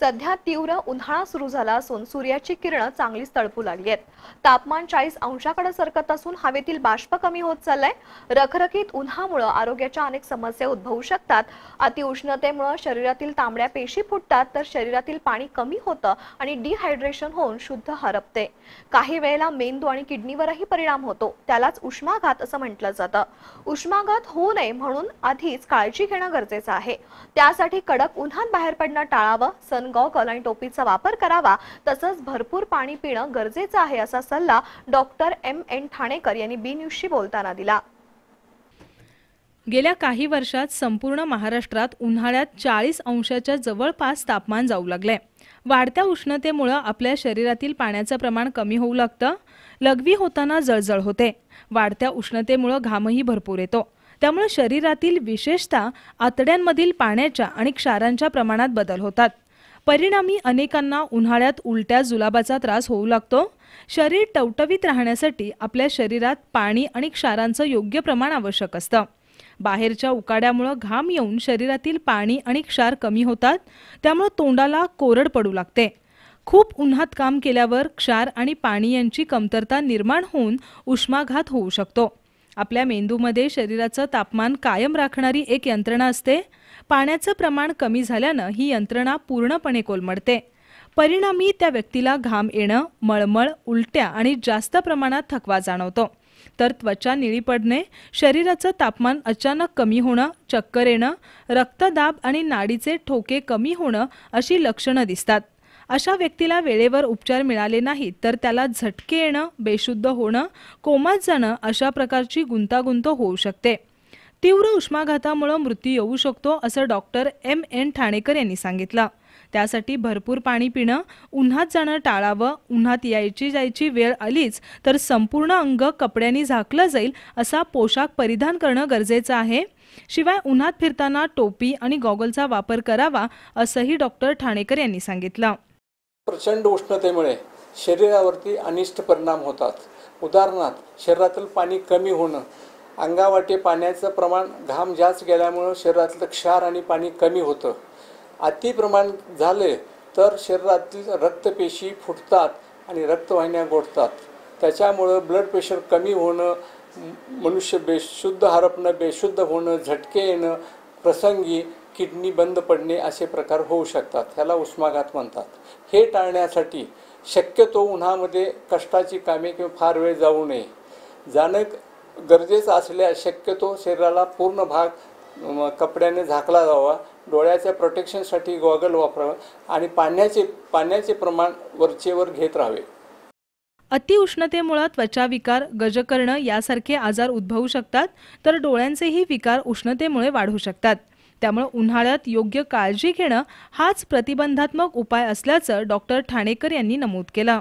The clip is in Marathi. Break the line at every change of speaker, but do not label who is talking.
सध्या तीव्र उन्हाळा सुरू झाला असून सूर्याची किरणं चांगलीच तळपू लागली आहेत. तापमान चाळीस अंशाकडे सरकत असून हवेतील बाष्प कमी होत चाललंय. रखरखीत उन्हामुळे आरोग्याच्या अनेक समस्या उद्भवू शकतात. अतिउष्णतेमुळे शरीरातील तांबड्या पेशी फुटतात तर शरीरातील पाणी कमी होतं आणि डिहायड्रेशन होऊन शुद्ध हरपते. काही वेळेला मेंदू आणि किडनीवरही परिणाम होतो. त्यालाच उष्माघात असं म्हटलं जातं. उष्माघात होऊ नये म्हणून आधीच काळजी घेणं गरजेचं आहे. त्यासाठी कडक उन्हात बाहेर पडणं टाळावं सन गॉगल आणि टोपीचा वापर करावा तसंच भरपूर पाणी पिणं गरजेचं आहे असा सल्ला डॉक्टर एम एन ठाणेकर यांनी बी न्यूजशी बोलताना दिला.
गेल्या काही वर्षात संपूर्ण महाराष्ट्रात उन्हाळ्यात चाळीस अंशाच्या जवळपास तापमान जाऊ लागले वाढत्या उष्णतेमुळं आपल्या शरीरातील पाण्याचं प्रमाण कमी होऊ लागतं. लघवी होताना जळजळ होते. वाढत्या उष्णतेमुळं घामही भरपूर येतो. त्यामुळे शरीरातील विशेषतः आतड्यांमधील पाण्याच्या आणि क्षारांच्या प्रमाणात बदल होतात. परिणामी अनेकांना उन्हाळ्यात उलट्या जुलाबाचा त्रास होऊ लागतो. शरीर टवटवीत राहण्यासाठी आपल्या शरीरात पाणी आणि क्षारांचं योग्य प्रमाण आवश्यक असतं. बाहेरच्या उकाड्यामुळं घाम येऊन शरीरातील पाणी आणि क्षार कमी होतात. त्यामुळं तोंडाला कोरड पडू लागते. खूप उन्हात काम केल्यावर क्षार आणि पाणी यांची कमतरता निर्माण होऊन उष्माघात होऊ शकतो. आपल्या मेंदूमध्ये शरीराचं तापमान कायम राखणारी एक यंत्रणा असते. पाण्याचं प्रमाण कमी झाल्यानं ही यंत्रणा पूर्णपणे कोलमडते. परिणामी त्या व्यक्तीला घाम येणं मळमळ उलट्या आणि जास्त प्रमाणात थकवा जाणवतो. तर त्वचा निळी पडणे शरीराचं तापमान अचानक कमी होणं चक्कर येणं रक्तदाब आणि नाडीचे ठोके कमी होणं अशी लक्षणं दिसतात. अशा व्यक्तीला वेळेवर उपचार मिळाले नाहीत तर त्याला झटके येणं बेशुद्ध होणं कोमात जाणं अशा प्रकारची गुंतागुंत होऊ शकते. तीव्र उष्माघातामुळे मृत्यू येऊ शकतो असं डॉक्टर एम. एन. ठाणेकर यांनी सांगितलं. त्यासाठी भरपूर पाणी पिणं उन्हात जाणं टाळावं उन्हात यायची जायची वेळ आलीच तर संपूर्ण अंग कपड्यांनी झाकलं जाईल असा पोशाख परिधान करणं गरजेचं आहे. शिवाय उन्हात फिरताना टोपी आणि गॉगलचा वापर करावा असंही डॉक्टर ठाणेकर यांनी सांगितलं.
प्रचंड उष्णतेमुळे शरीरावरती अनिष्ट परिणाम होतात. उदाहरणार्थ शरीरातील पाणी कमी होणं अंगावाटे पाण्याचं प्रमाण घाम जास्त गेल्यामुळं शरीरातलं क्षार आणि पाणी कमी होतं. अतिप्रमाण झाले तर शरीरातील रक्तपेशी फुटतात आणि रक्तवाहिन्या गोठतात. त्याच्यामुळं ब्लड प्रेशर कमी होणं मनुष्य बेशुद्ध हरपणं बेशुद्ध होणं झटके येणं प्रसंगी किडनी बंद पडणे असे प्रकार होऊ शकतात ह्याला उष्माघात म्हणतात. हे टाळण्यासाठी शक्यतो उन्हामध्ये कष्टाची कामे किंवा फार वेळ जाऊ नये. जाणं गरजेचं असल्यास शक्यतो शरीराला पूर्ण भाग कपड्याने झाकला जावा डोळ्याच्या प्रोटेक्शनसाठी गॉगल वापरावं आणि पाण्याचे पाण्याचे प्रमाण वरचेवर घेत राहावे.
अतिउष्णतेमुळे त्वचा विकार गजकर्ण यासारखे आजार उद्भवू शकतात तर डोळ्यांचेही विकार उष्णतेमुळे वाढू शकतात. त्यामुळे उन्हाळ्यात योग्य काळजी घेणं हाच प्रतिबंधात्मक उपाय असल्याचं डॉक्टर ठाणेकर यांनी नमूद केलं.